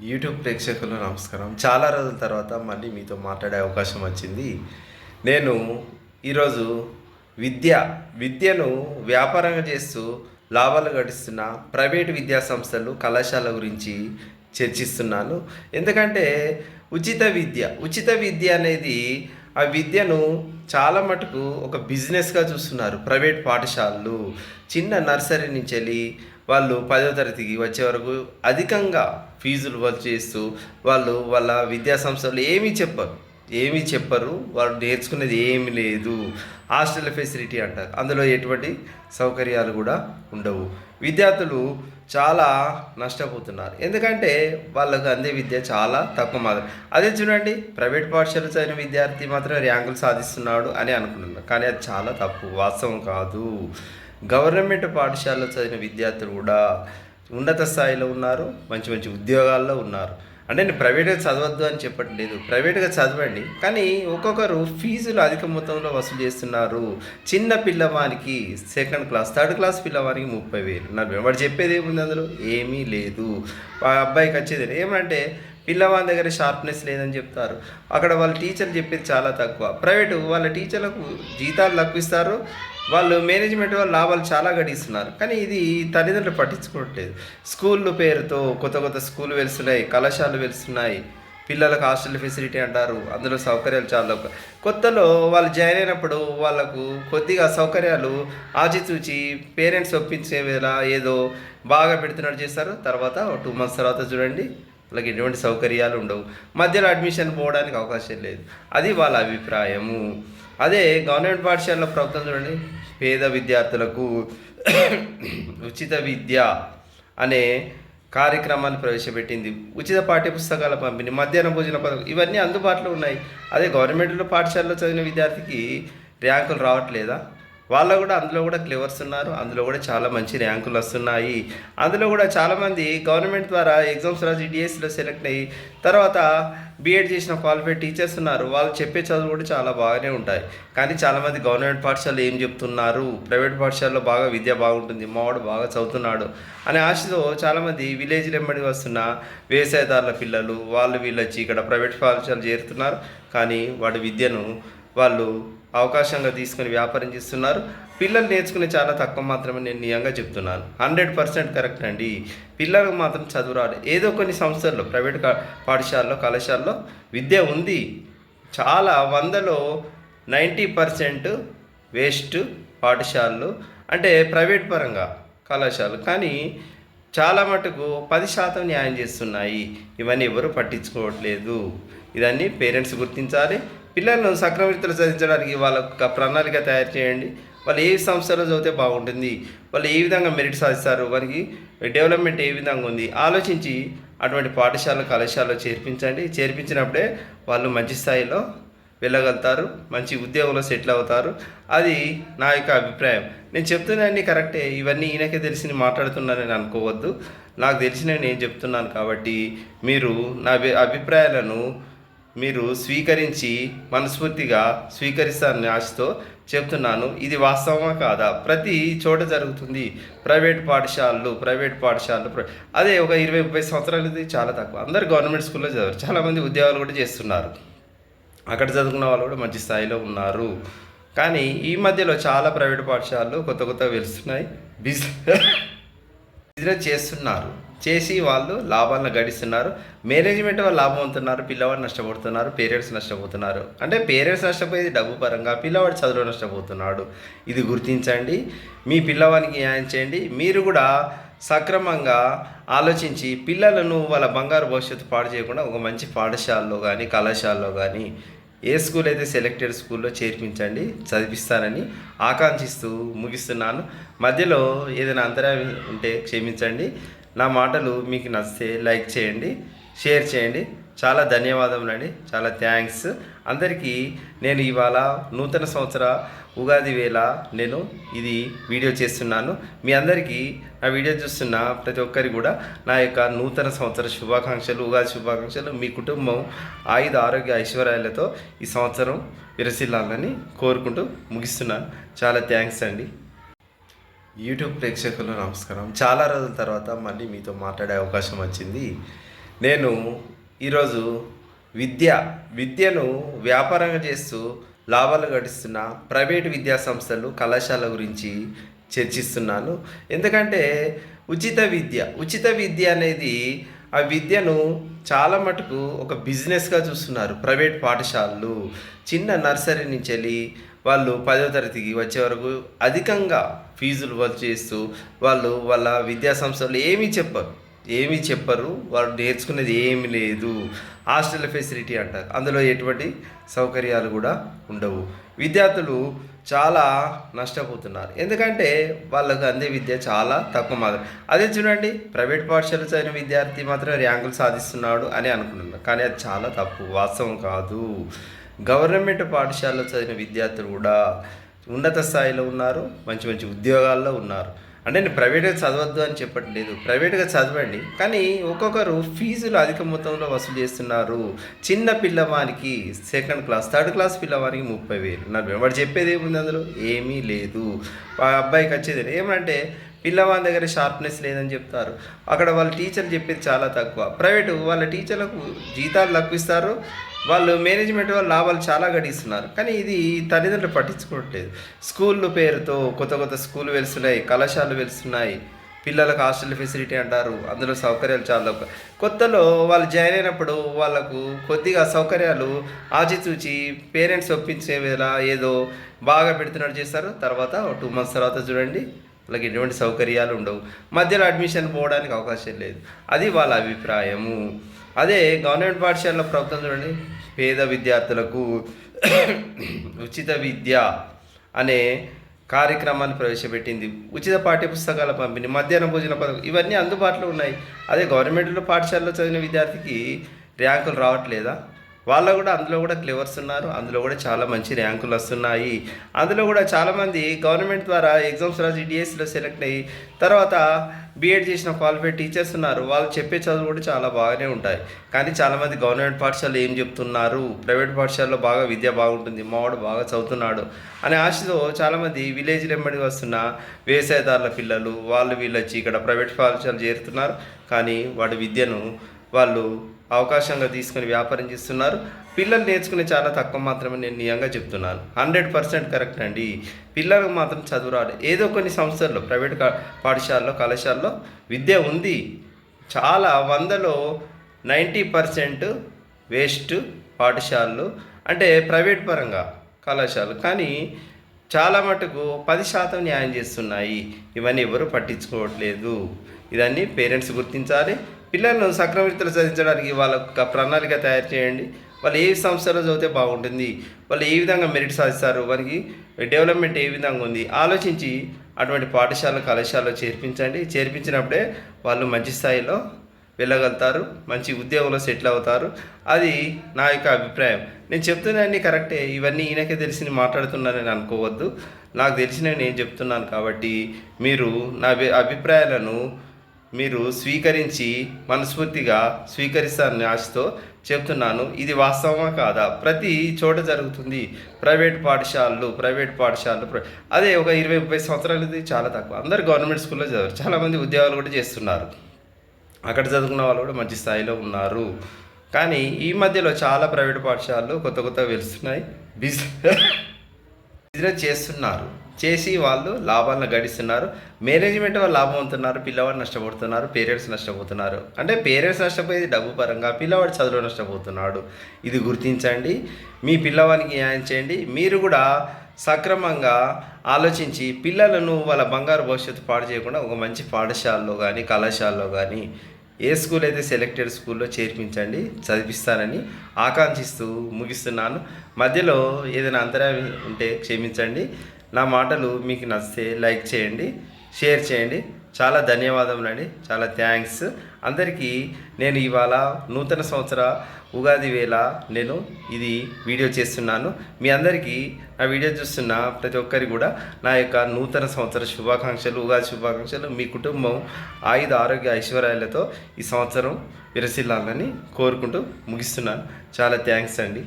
YouTube ప్రేక్షకులు నమస్కారం. చాలా రోజుల తర్వాత మళ్ళీ మీతో మాట్లాడే అవకాశం వచ్చింది. నేను ఈరోజు విద్య విద్యను వ్యాపారంగా చేస్తూ లాభాలు గడిస్తున్న ప్రైవేట్ విద్యా సంస్థలు కళాశాల గురించి చర్చిస్తున్నాను. ఎందుకంటే ఉచిత విద్య ఉచిత విద్య అనేది ఆ విద్యను చాలా మటుకు ఒక బిజినెస్గా చూస్తున్నారు ప్రైవేట్ పాఠశాలలు. చిన్న నర్సరీ నుంచి వెళ్ళి వాళ్ళు పదో తరగతికి వచ్చే వరకు అధికంగా ఫీజులు వసూలు చేస్తూ వాళ్ళు వాళ్ళ విద్యా సంస్థలు ఏమీ చెప్పరు. ఏమీ చెప్పరు. వాళ్ళు నేర్చుకునేది ఏమీ లేదు. హాస్టల్ ఫెసిలిటీ అంటారు. అందులో ఎటువంటి సౌకర్యాలు కూడా ఉండవు. విద్యార్థులు చాలా నష్టపోతున్నారు. ఎందుకంటే వాళ్ళకు అందే విద్య చాలా తక్కువ మాత్రం. అదే చూడండి ప్రైవేట్ పాఠశాల చదివిన విద్యార్థి మాత్రం ర్యాంకులు సాధిస్తున్నాడు అని అనుకుంటున్నారు కానీ అది చాలా తప్పు. వాస్తవం కాదు. గవర్నమెంట్ పాఠశాలలో చదివిన విద్యార్థులు కూడా ఉన్నత స్థాయిలో ఉన్నారు మంచి మంచి ఉద్యోగాల్లో ఉన్నారు. అంటే నేను ప్రైవేట్గా చదవద్దు అని చెప్పట్లేదు. ప్రైవేట్గా చదవండి. కానీ ఒక్కొక్కరు ఫీజులు అధిక మొత్తంలో వసూలు చేస్తున్నారు. చిన్న పిల్లవానికి సెకండ్ క్లాస్ థర్డ్ క్లాస్ పిల్లవానికి ముప్పై వేలు. నలభై వాడు చెప్పేది ఏముంది అందులో? ఏమీ లేదు. ఆ అబ్బాయికి వచ్చేది ఏమంటే పిల్లవాని దగ్గర షార్ప్నెస్ లేదని చెప్తారు. అక్కడ వాళ్ళ టీచర్లు చెప్పేది చాలా తక్కువ. ప్రైవేటు వాళ్ళ టీచర్లకు జీతాలు తక్కువిస్తారు వాళ్ళు మేనేజ్మెంట్ వాళ్ళు లాభాలు చాలా గడిస్తున్నారు. కానీ ఇది తల్లిదండ్రులు పట్టించుకోవట్లేదు. స్కూళ్ళు పేరుతో కొత్త కొత్త స్కూల్ వెలుస్తున్నాయి కళాశాలలు వెలుస్తున్నాయి పిల్లలకు హాస్టల్ ఫెసిలిటీ అంటారు అందులో సౌకర్యాలు చాలా కొత్తలో వాళ్ళు జాయిన్ అయినప్పుడు వాళ్ళకు కొద్దిగా సౌకర్యాలు ఆచితూచి పేరెంట్స్ ఒప్పించే ఏదో బాగా పెడుతున్నట్టు చేస్తారు. తర్వాత టూ మంత్స్ తర్వాత చూడండి వాళ్ళకి ఎటువంటి సౌకర్యాలు ఉండవు. మధ్యలో అడ్మిషన్ పోవడానికి అవకాశం లేదు. అది వాళ్ళ అభిప్రాయము. అదే గవర్నమెంట్ పాఠశాలలో ప్రభుత్వం చూడండి పేద విద్యార్థులకు ఉచిత విద్య అనే కార్యక్రమాన్ని ప్రవేశపెట్టింది. ఉచిత పాఠ్యపుస్తకాల పంపిణీ మధ్యాహ్న భోజన పథకం ఇవన్నీ అందుబాటులో ఉన్నాయి. అదే గవర్నమెంట్లో పాఠశాలలో చదివిన విద్యార్థికి ర్యాంకులు రావట్లేదా? వాళ్ళు కూడా అందులో కూడా క్లివర్స్ ఉన్నారు అందులో కూడా చాలా మంచి ర్యాంకులు వస్తున్నాయి. అందులో కూడా చాలామంది గవర్నమెంట్ ద్వారా ఎగ్జామ్స్ రాసి డిఎస్సిలో సెలెక్ట్ అయ్యి తర్వాత బీఎడ్ చేసిన క్వాలిఫైడ్ టీచర్స్ ఉన్నారు. వాళ్ళు చెప్పే చదువు కూడా చాలా బాగానే ఉంటాయి. కానీ చాలామంది గవర్నమెంట్ పాఠశాలలో ఏం చెప్తున్నారు? ప్రైవేట్ పాఠశాలలో బాగా విద్య బాగుంటుంది మావాడు బాగా చదువుతున్నాడు అనే ఆశతో చాలామంది విలేజ్ వెంబడి వస్తున్న వ్యవసాయదారుల పిల్లలు వాళ్ళు వీళ్ళు వచ్చి ఇక్కడ ప్రైవేట్ పాఠశాలలు చేరుతున్నారు. కానీ వాడి విద్యను వాళ్ళు అవకాశంగా తీసుకొని వ్యాపారం చేస్తున్నారు. పిల్లలు నేర్చుకునే చాలా తక్కువ మాత్రమే నేను నియంగా చెప్తున్నాను. హండ్రెడ్ పర్సెంట్ కరెక్ట్ అండి. పిల్లలకు మాత్రం చదువు రాదు. ఏదో కొన్ని సంస్థల్లో ప్రైవేట్ పాఠశాలలో కళాశాలలో విద్య ఉంది. చాలా వందలో నైంటీ పర్సెంట్ వేస్ట్ పాఠశాలలు. అంటే ప్రైవేట్ పరంగా కళాశాలలు. కానీ చాలా మటుకు పది శాతం న్యాయం చేస్తున్నాయి. ఇవన్నీ ఎవరు పట్టించుకోవట్లేదు. ఇదన్నీ పేరెంట్స్ గుర్తించాలి. పిల్లలను సక్రమితులు చదివించడానికి వాళ్ళ ప్రణాళిక తయారు చేయండి. వాళ్ళు ఏ సంస్థలో చదివితే బాగుంటుంది. వాళ్ళు ఏ విధంగా మెరిట్ సాధిస్తారు. వారికి డెవలప్మెంట్ ఏ విధంగా ఉంది ఆలోచించి అటువంటి పాఠశాల కళాశాలలో చేర్పించండి. చేర్పించినప్పుడే వాళ్ళు మంచి స్థాయిలో వెళ్ళగలుగుతారు. మంచి ఉద్యోగంలో సెటిల్ అవుతారు. అది నా యొక్క అభిప్రాయం. నేను చెప్తున్నాన్ని కరెక్టే. ఇవన్నీ ఈయనకే తెలిసి మాట్లాడుతున్నానని అనుకోవద్దు. నాకు తెలిసిన నేను చెప్తున్నాను కాబట్టి మీరు నా అభిప్రాయాలను మీరు స్వీకరించి మనస్ఫూర్తిగా స్వీకరిస్తారని ఆశతో చెప్తున్నాను. ఇది వాస్తవమా కాదా? ప్రతి చోట జరుగుతుంది. ప్రైవేట్ పాఠశాలలు ప్రైవేట్ పాఠశాలలు ప్ర- అదే ఒక ఇరవై ముప్పై సంవత్సరాలు చాలా తక్కువ. అందరు గవర్నమెంట్ స్కూల్లో చదివారు. చాలామంది ఉద్యోగాలు కూడా చేస్తున్నారు. అక్కడ చదువుకున్న వాళ్ళు కూడా మంచి స్థాయిలో ఉన్నారు. కానీ ఈ మధ్యలో చాలా ప్రైవేట్ పాఠశాలలు కొత్త కొత్త వెలుస్తున్నాయి. బిజినెస్ బిజినెస్ చేస్తున్నారు. చేసి వాళ్ళు లాభాలను గడిస్తున్నారు. మేనేజ్మెంట్ వాళ్ళు లాభం అవుతున్నారు పిల్లవాడు నష్టపోతున్నారు పేరెంట్స్ నష్టపోతున్నారు. అంటే పేరెంట్స్ నష్టపోయేది డబ్బు పరంగా పిల్లవాడు చదువులో నష్టపోతున్నాడు. ఇది గుర్తించండి. మీ పిల్లవానికి న్యాయం చేయండి. మీరు కూడా సక్రమంగా ఆలోచించి పిల్లలను వాళ్ళ బంగారు భవిష్యత్తు పాడు చేయకుండా ఒక మంచి పాఠశాలలో కానీ కళాశాలలో కానీ ఏ స్కూల్ అయితే సెలెక్టెడ్ స్కూల్లో చేర్పించండి. చదివిస్తానని ఆకాంక్షిస్తూ ముగిస్తున్నాను. మధ్యలో ఏదైనా అంతరాయం ఉంటే క్షమించండి. నా మాటలు మీకు నచ్చితే లైక్ చేయండి షేర్ చేయండి. చాలా ధన్యవాదములండి. చాలా థ్యాంక్స్. అందరికీ నేను ఇవాళ నూతన సంవత్సర ఉగాది వేళ నేను ఇది వీడియో చేస్తున్నాను. మీ అందరికీ నా వీడియో చూస్తున్న ప్రతి ఒక్కరికి కూడా నా యొక్క నూతన సంవత్సర శుభాకాంక్షలు ఉగాది శుభాకాంక్షలు మీ కుటుంబం ఆయుధ ఆరోగ్య ఐశ్వర్యాలతో ఈ సంవత్సరం విరసిల్లాలని కోరుకుంటూ ముగిస్తున్నాను. చాలా థ్యాంక్స్ అండి. యూట్యూబ్ ప్రేక్షకులు నమస్కారం. చాలా రోజుల తర్వాత మళ్ళీ మీతో మాట్లాడే అవకాశం వచ్చింది. నేను ఈరోజు విద్య విద్యను వ్యాపారంగా చేస్తూ లాభాలు గడిస్తున్న ప్రైవేటు విద్యా సంస్థలు కళాశాల గురించి చర్చిస్తున్నాను. ఎందుకంటే ఉచిత విద్య ఉచిత విద్య అనేది ఆ విద్యను చాలా మటుకు ఒక బిజినెస్గా చూస్తున్నారు ప్రైవేట్ పాఠశాలలు. చిన్న నర్సరీ నుంచి వెళ్ళి వాళ్ళు పదవ తరగతికి వచ్చే వరకు అధికంగా ఫీజులు వాళ్ళు చేస్తూ వాళ్ళు వాళ్ళ విద్యా సంస్థలు ఏమీ చెప్పరు. ఏమీ చెప్పరు. వాళ్ళు నేర్చుకునేది ఏమీ లేదు. హాస్టల్ ఫెసిలిటీ అంటారు. అందులో ఎటువంటి సౌకర్యాలు కూడా ఉండవు. విద్యార్థులు చాలా నష్టపోతున్నారు. ఎందుకంటే వాళ్ళకు అందే విద్య చాలా తక్కువ మాత్రం. అదే చూడండి ప్రైవేట్ పాఠశాల చదివిన విద్యార్థి మాత్రం ర్యాంకులు సాధిస్తున్నాడు అని అనుకుంటున్నారు. కానీ అది చాలా తప్పు. వాస్తవం కాదు. గవర్నమెంట్ పాఠశాలలో చదివిన విద్యార్థులు కూడా ఉన్నత స్థాయిలో ఉన్నారు మంచి మంచి ఉద్యోగాల్లో ఉన్నారు. అంటే నేను ప్రైవేట్గా చదవద్దు అని చెప్పట్లేదు. ప్రైవేట్గా చదవండి. కానీ ఒక్కొక్కరు ఫీజులు అధిక మొత్తంలో వసూలు చేస్తున్నారు. చిన్న పిల్లవానికి సెకండ్ క్లాస్ థర్డ్ క్లాస్ పిల్లవానికి ముప్పై వేలు. నలభై వాడు చెప్పేది ఏముంది అందులో? ఏమీ లేదు. ఆ అబ్బాయికి వచ్చేది ఏమంటే పిల్లవాని దగ్గర షార్ప్నెస్ లేదని చెప్తారు. అక్కడ వాళ్ళ టీచర్లు చెప్పేది చాలా తక్కువ. ప్రైవేటు వాళ్ళ టీచర్లకు జీతాలు తక్కువిస్తారు. వాళ్ళు మేనేజ్మెంట్ వాళ్ళు లాభాలు చాలా గడిస్తున్నారు. కానీ ఇది తల్లిదండ్రులు పట్టించుకోవట్లేదు. స్కూళ్ళు పేరుతో కొత్త కొత్త స్కూల్ వెలుస్తున్నాయి కళాశాలలు వెలుస్తున్నాయి. పిల్లలకు హాస్టల్ ఫెసిలిటీ అంటారు. అందులో సౌకర్యాలు చాలా తక్కువ. కొత్తలో వాళ్ళు జాయిన్ అయినప్పుడు వాళ్ళకు కొద్దిగా సౌకర్యాలు ఆచితూచి పేరెంట్స్ ఒప్పించే వేళ ఏదో బాగా పెడుతున్నట్టు చేస్తారు. తర్వాత టూ మంత్స్ తర్వాత చూడండి వాళ్ళకి ఎటువంటి సౌకర్యాలు ఉండవు. మధ్యలో అడ్మిషన్ పోవడానికి అవకాశం లేదు. అది వాళ్ళ అభిప్రాయము. అదే గవర్నమెంట్ పాఠశాలలో ప్రభుత్వం చూడండి పేద విద్యార్థులకు ఉచిత విద్య అనే కార్యక్రమాన్ని ప్రవేశపెట్టింది. ఉచిత పాఠ్య పుస్తకాల పంపిణీ మధ్యాహ్న భోజన పథకం ఇవన్నీ అందుబాటులో ఉన్నాయి. అదే గవర్నమెంట్లో పాఠశాలలో చదివిన విద్యార్థికి ర్యాంకులు రావట్లేదా? వాళ్ళు కూడా అందులో కూడా క్లివర్స్ ఉన్నారు అందులో కూడా చాలా మంచి ర్యాంకులు వస్తున్నాయి. అందులో కూడా చాలామంది గవర్నమెంట్ ద్వారా ఎగ్జామ్స్ రాసి డిఎస్సిలో సెలెక్ట్ అయ్యి తర్వాత బీఎడ్ చేసిన క్వాలిఫైడ్ టీచర్స్ ఉన్నారు. వాళ్ళు చెప్పే చదువు కూడా చాలా బాగానే ఉంటాయి. కానీ చాలామంది గవర్నమెంట్ పాఠశాలలో ఏం చెప్తున్నారు? ప్రైవేట్ పాఠశాలలో బాగా విద్య బాగుంటుంది. మావాడు బాగా చదువుతున్నాడు అనే ఆశతో చాలామంది విలేజ్లు వెంబడి వస్తున్న వ్యవసాయదారుల పిల్లలు వాళ్ళు వీళ్ళు వచ్చి ఇక్కడ ప్రైవేట్ పాఠశాల చేరుతున్నారు. కానీ వాడి విద్యను వాళ్ళు అవకాశంగా తీసుకుని వ్యాపారం చేస్తున్నారు. పిల్లలు నేర్చుకునే చాలా తక్కువ మాత్రమే నేను నియంగా చెప్తున్నాను. హండ్రెడ్ పర్సెంట్ కరెక్ట్ అండి. పిల్లలకు మాత్రం చదువు రాదు. ఏదో కొన్ని సంస్థల్లో ప్రైవేట్ పాఠశాలలో కళాశాలలో విద్య ఉంది. చాలా వందలో నైంటీ పర్సెంట్ వేస్ట్ పాఠశాలలు. అంటే ప్రైవేట్ పరంగా కళాశాలలు. కానీ చాలా మటుకు పది శాతం న్యాయం చేస్తున్నాయి. ఇవన్నీ ఎవరు పట్టించుకోవట్లేదు. ఇదన్నీ పేరెంట్స్ గుర్తించాలి. పిల్లలను సక్రమితలు చదివించడానికి వాళ్ళ ఒక ప్రణాళిక తయారు చేయండి. వాళ్ళు ఏ సంస్థలో చదివితే బాగుంటుంది. వాళ్ళు ఏ విధంగా మెరిట్ సాధిస్తారు. వారికి డెవలప్మెంట్ ఏ విధంగా ఉంది ఆలోచించి అటువంటి పాఠశాల కళాశాలలో చేర్పించండి. చేర్పించినప్పుడే వాళ్ళు మంచి స్థాయిలో వెళ్ళగలుగుతారు. మంచి ఉద్యోగంలో సెటిల్ అవుతారు. అది నా యొక్క అభిప్రాయం. నేను చెప్తున్నాన్ని కరెక్టే. ఇవన్నీ ఈయనకే తెలిసి మాట్లాడుతున్నానని అనుకోవద్దు. నాకు తెలిసిన నేను చెప్తున్నాను కాబట్టి మీరు నా అభిప్రాయాలను మీరు స్వీకరించి మనస్ఫూర్తిగా స్వీకరిస్తారని ఆశతో చెప్తున్నాను. ఇది వాస్తవమా కాదా? ప్రతి చోట జరుగుతుంది. ప్రైవేట్ పాఠశాలలు ప్రైవేట్ పాఠశాలలు ప్ర- అదే ఒక ఇరవై ముప్పై సంవత్సరాలు ఇది చాలా తక్కువ. అందరు గవర్నమెంట్ స్కూల్లో చదివారు. చాలామంది ఉద్యోగాలు కూడా చేస్తున్నారు. అక్కడ చదువుకున్న వాళ్ళు కూడా మంచి స్థాయిలో ఉన్నారు. కానీ ఈ మధ్యలో చాలా ప్రైవేట్ పాఠశాలలు కొత్త కొత్త వెలుస్తున్నాయి. బిజినెస్ బిజినెస్ చేస్తున్నారు. చేసి వాళ్ళు లాభాలను గడిస్తున్నారు. మేనేజ్మెంట్ వాళ్ళు లాభం అవుతున్నారు పిల్లవాడు నష్టపోతున్నారు పేరెంట్స్ నష్టపోతున్నారు. అంటే పేరెంట్స్ నష్టపోయేది డబ్బు పరంగా పిల్లవాడు చదువులో నష్టపోతున్నాడు. ఇది గుర్తించండి. మీ పిల్లవానికి న్యాయం చేయండి. మీరు కూడా సక్రమంగా ఆలోచించి పిల్లలను వాళ్ళ బంగారు భవిష్యత్తు పాడు చేయకుండా ఒక మంచి పాఠశాలలో కానీ కళాశాలలో కానీ ఏ స్కూల్ అయితే సెలెక్టెడ్ స్కూల్లో చేర్పించండి చదివిస్తానని ఆకాంక్షిస్తూ ముగిస్తున్నాను. మధ్యలో ఏదైనా అంతరాయం ఉంటే క్షమించండి. నా మాటలు మీకు నచ్చితే లైక్ చేయండి షేర్ చేయండి. చాలా ధన్యవాదములండి. చాలా థ్యాంక్స్. అందరికీ నేను ఇవాళ నూతన సంవత్సర ఉగాది వేళ నేను ఇది వీడియో చేస్తున్నాను. మీ అందరికీ నా వీడియో చూస్తున్న ప్రతి ఒక్కరికి కూడా నా యొక్క నూతన సంవత్సర శుభాకాంక్షలు ఉగాది శుభాకాంక్షలు మీ కుటుంబం ఆయుధ ఆరోగ్య ఐశ్వర్యాలతో ఈ సంవత్సరం విరసిల్లాలని కోరుకుంటూ ముగిస్తున్నాను. చాలా థ్యాంక్స్ అండి.